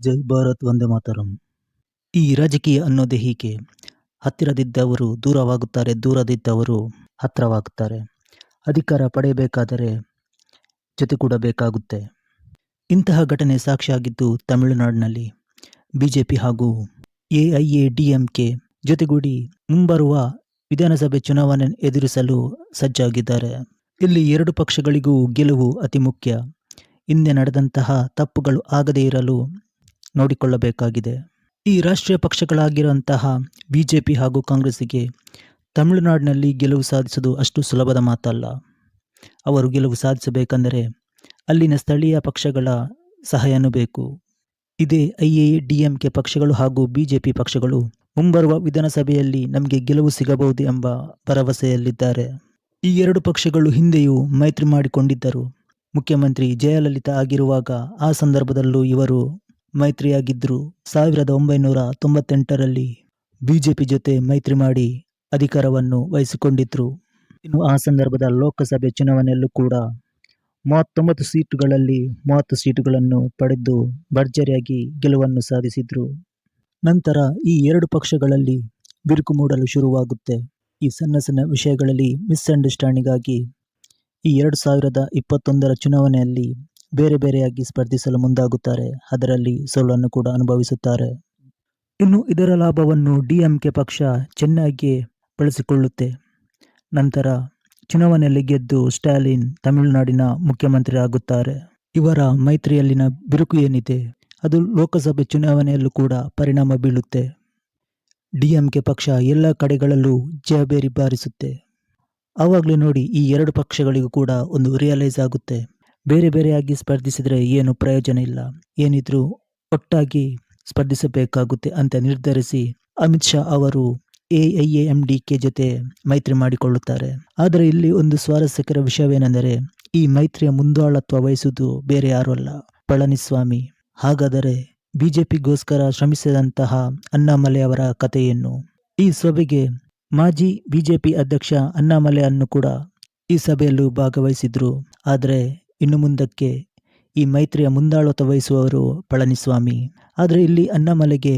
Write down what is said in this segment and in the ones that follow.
ಜೈ ಭಾರತ್ ವಂದೇ ಮಾತರಂ. ಈ ರಾಜಕೀಯ ಅನ್ನೋದೇ ಹೀಗೆ. ಹತ್ತಿರದಿದ್ದವರು ದೂರವಾಗುತ್ತಾರೆ, ದೂರದಿದ್ದವರು ಹತ್ತಿರವಾಗುತ್ತಾರೆ. ಅಧಿಕಾರ ಪಡೆಯಬೇಕಾದರೆ ಜೊತೆ ಕೂಡ ಬೇಕಾಗುತ್ತೆ ಇಂತಹ ಘಟನೆ ಸಾಕ್ಷಿಯಾಗಿದ್ದು ತಮಿಳುನಾಡಿನಲ್ಲಿ. ಬಿಜೆಪಿ ಹಾಗೂ A I A D M K ಜೊತೆಗೂಡಿ ಮುಂಬರುವ ವಿಧಾನಸಭೆ ಚುನಾವಣೆ ಎದುರಿಸಲು ಸಜ್ಜಾಗಿದ್ದಾರೆ. ಇಲ್ಲಿ ಎರಡು ಪಕ್ಷಗಳಿಗೂ ಗೆಲುವು ಅತಿ ಮುಖ್ಯ. ಹಿಂದೆ ನಡೆದಂತಹ ತಪ್ಪುಗಳು ಆಗದೇ ಇರಲು ನೋಡಿಕೊಳ್ಳಬೇಕಾಗಿದೆ. ಈ ರಾಷ್ಟ್ರೀಯ ಪಕ್ಷಗಳಾಗಿರುವಂತಹ ಬಿ ಜೆ ಪಿ ಹಾಗೂ ಕಾಂಗ್ರೆಸ್ಸಿಗೆ ತಮಿಳುನಾಡಿನಲ್ಲಿ ಗೆಲುವು ಸಾಧಿಸೋದು ಅಷ್ಟು ಸುಲಭದ ಮಾತಲ್ಲ. ಅವರು ಗೆಲುವು ಸಾಧಿಸಬೇಕೆಂದರೆ ಅಲ್ಲಿನ ಸ್ಥಳೀಯ ಪಕ್ಷಗಳ ಸಹಾಯನೂ ಬೇಕು. ಇದೇ I A D M K ಪಕ್ಷಗಳು ಹಾಗೂ ಬಿ ಜೆ ಪಿ ಪಕ್ಷಗಳು ಮುಂಬರುವ ವಿಧಾನಸಭೆಯಲ್ಲಿ ನಮಗೆ ಗೆಲುವು ಸಿಗಬಹುದು ಎಂಬ ಭರವಸೆಯಲ್ಲಿದ್ದಾರೆ. ಈ ಎರಡು ಪಕ್ಷಗಳು ಹಿಂದೆಯೂ ಮೈತ್ರಿ ಮಾಡಿಕೊಂಡಿದ್ದರು. ಮುಖ್ಯಮಂತ್ರಿ ಜಯಲಲಿತಾ ಆಗಿರುವಾಗ ಆ ಸಂದರ್ಭದಲ್ಲೂ ಇವರು ಮೈತ್ರಿಯಾಗಿದ್ದರು ಸಾವಿರದ ಒಂಬೈನೂರ ತೊಂಬತ್ತೆಂಟರಲ್ಲಿ ಬಿಜೆಪಿ ಜೊತೆ ಮೈತ್ರಿ ಮಾಡಿ ಅಧಿಕಾರವನ್ನು ವಹಿಸಿಕೊಂಡಿದ್ದರು ಇನ್ನು ಆ ಸಂದರ್ಭದ ಲೋಕಸಭೆ ಚುನಾವಣೆಯಲ್ಲೂ ಕೂಡ ಮೂವತ್ತೊಂಬತ್ತು ಸೀಟುಗಳಲ್ಲಿ ಮೂವತ್ತು ಸೀಟುಗಳನ್ನು ಪಡೆದು ಭರ್ಜರಿಯಾಗಿ ಗೆಲುವನ್ನು ಸಾಧಿಸಿದ್ರು. ನಂತರ ಈ ಎರಡು ಪಕ್ಷಗಳಲ್ಲಿ ಬಿರುಕು ಮೂಡಲು ಶುರುವಾಗುತ್ತೆ. ಈ ಸಣ್ಣ ಸಣ್ಣ ವಿಷಯಗಳಲ್ಲಿ ಮಿಸ್ಅಂಡರ್ಸ್ಟ್ಯಾಂಡಿಂಗ್ ಆಗಿ ಈ ಎರಡು ಸಾವಿರದ ಇಪ್ಪತ್ತೊಂದರ ಚುನಾವಣೆಯಲ್ಲಿ ಬೇರೆ ಬೇರೆಯಾಗಿ ಸ್ಪರ್ಧಿಸಲು ಮುಂದಾಗುತ್ತಾರೆ. ಅದರಲ್ಲಿ ಸೋಲನ್ನು ಕೂಡ ಅನುಭವಿಸುತ್ತಾರೆ. ಇನ್ನು ಇದರ ಲಾಭವನ್ನು ಡಿಎಂಕೆ ಪಕ್ಷ ಚೆನ್ನಾಗಿ ಬಳಸಿಕೊಳ್ಳುತ್ತೆ. ನಂತರ ಚುನಾವಣೆಯಲ್ಲಿ ಗೆದ್ದು ಸ್ಟಾಲಿನ್ ತಮಿಳುನಾಡಿನ ಮುಖ್ಯಮಂತ್ರಿ ಆಗುತ್ತಾರೆ ಇವರ ಮೈತ್ರಿಯಲ್ಲಿನ ಬಿರುಕು ಏನಿದೆ? ಅದು ಲೋಕಸಭೆ ಚುನಾವಣೆಯಲ್ಲೂ ಕೂಡ ಪರಿಣಾಮ ಬೀಳುತ್ತೆ. ಡಿಎಂಕೆ ಪಕ್ಷ ಎಲ್ಲ ಕಡೆಗಳಲ್ಲೂ ಜಯಬೇರಿ ಬಾರಿಸುತ್ತೆ. ಆವಾಗಲೇ ನೋಡಿ ಈ ಎರಡು ಪಕ್ಷಗಳಿಗೂ ಕೂಡ ಒಂದು ರಿಯಲೈಸ್ ಆಗುತ್ತೆ. ಬೇರೆ ಬೇರೆಯಾಗಿ ಸ್ಪರ್ಧಿಸಿದರೆ ಏನು ಪ್ರಯೋಜನ ಇಲ್ಲ. ಏನಿದ್ರೂ ಒಟ್ಟಾಗಿ ಸ್ಪರ್ಧಿಸಬೇಕಾಗುತ್ತೆ ಅಂತ ನಿರ್ಧರಿಸಿ ಅಮಿತ್ ಶಾ ಅವರು ಎಐಎ ಎಂ ಡಿ ಕೆ ಜೊತೆ ಮೈತ್ರಿ ಮಾಡಿಕೊಳ್ಳುತ್ತಾರೆ. ಆದರೆ ಇಲ್ಲಿ ಒಂದು ಸ್ವಾರಸ್ಯಕರ ವಿಷಯವೇನೆಂದರೆ, ಈ ಮೈತ್ರಿಯ ಮುಂದಾಳತ್ವ ವಹಿಸುವುದು ಬೇರೆ ಯಾರೂ ಅಲ್ಲ. ಪಳನಿಸ್ವಾಮಿ, ಹಾಗಾದರೆ ಬಿಜೆಪಿಗೋಸ್ಕರ ಶ್ರಮಿಸಿದಂತಹ ಅಣ್ಣಾಮಲೆ ಅವರ ಕಥೆಯನ್ನು. ಈ ಸಭೆಗೆ ಮಾಜಿ ಬಿಜೆಪಿ ಅಧ್ಯಕ್ಷ ಅಣ್ಣಾಮಲೈಯನ್ನು ಕೂಡ ಈ ಸಭೆಯಲ್ಲೂ ಭಾಗವಹಿಸಿದ್ರು. ಆದರೆ ಇನ್ನು ಮುಂದಕ್ಕೆ ಈ ಮೈತ್ರಿಯ ಮುಂದಾಳತ್ವ ವಹಿಸುವವರು ಪಳನಿಸ್ವಾಮಿ. ಆದರೆ ಇಲ್ಲಿ ಅಣ್ಣಾಮಲೆಗೆ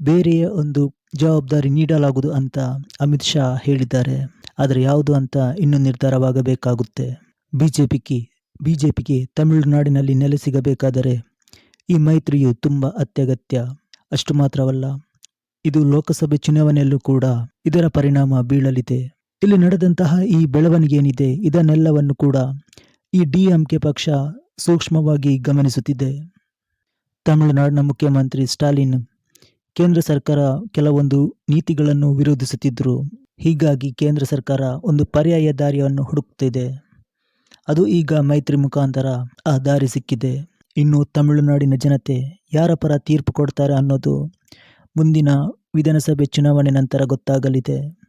ಬೇರೆಯ ಒಂದು ಜವಾಬ್ದಾರಿ ನೀಡಲಾಗುವುದು ಅಂತ ಅಮಿತ್ ಶಾ ಹೇಳಿದ್ದಾರೆ. ಆದರೆ ಯಾವುದು ಅಂತ ಇನ್ನೂ ನಿರ್ಧಾರವಾಗಬೇಕಾಗುತ್ತೆ. ಬಿಜೆಪಿಗೆ ಬಿಜೆಪಿಗೆ ತಮಿಳುನಾಡಿನಲ್ಲಿ ನೆಲೆ ಸಿಗಬೇಕಾದರೆ ಈ ಮೈತ್ರಿಯು ತುಂಬ ಅತ್ಯಗತ್ಯ. ಅಷ್ಟು ಮಾತ್ರವಲ್ಲ, ಇದು ಲೋಕಸಭೆ ಚುನಾವಣೆಯಲ್ಲೂ ಕೂಡ ಇದರ ಪರಿಣಾಮ ಬೀಳಲಿದೆ. ಇಲ್ಲಿ ನಡೆದಂತಹ ಈ ಬೆಳವಣಿಗೆ ಏನಿದೆ ಇದನ್ನೆಲ್ಲವನ್ನು ಕೂಡ ಈ ಡಿಎಂಕೆ ಪಕ್ಷ ಸೂಕ್ಷ್ಮವಾಗಿ ಗಮನಿಸುತ್ತಿದೆ. ತಮಿಳುನಾಡಿನ ಮುಖ್ಯಮಂತ್ರಿ ಸ್ಟಾಲಿನ್ ಕೇಂದ್ರ ಸರ್ಕಾರ ಕೆಲವೊಂದು ನೀತಿಗಳನ್ನು ವಿರೋಧಿಸುತ್ತಿದ್ದರು. ಹೀಗಾಗಿ ಕೇಂದ್ರ ಸರ್ಕಾರ ಒಂದು ಪರ್ಯಾಯ ದಾರಿಯನ್ನು ಹುಡುಕುತ್ತಿದೆ. ಅದು ಈಗ ಮೈತ್ರಿ ಮುಖಾಂತರ ಆ ದಾರಿ ಸಿಕ್ಕಿದೆ. ಇನ್ನು ತಮಿಳುನಾಡಿನ ಜನತೆ ಯಾರ ಪರ ತೀರ್ಪು ಕೊಡ್ತಾರೆ ಅನ್ನೋದು ಮುಂದಿನ ವಿಧಾನಸಭೆ ಚುನಾವಣೆ ನಂತರ ಗೊತ್ತಾಗಲಿದೆ.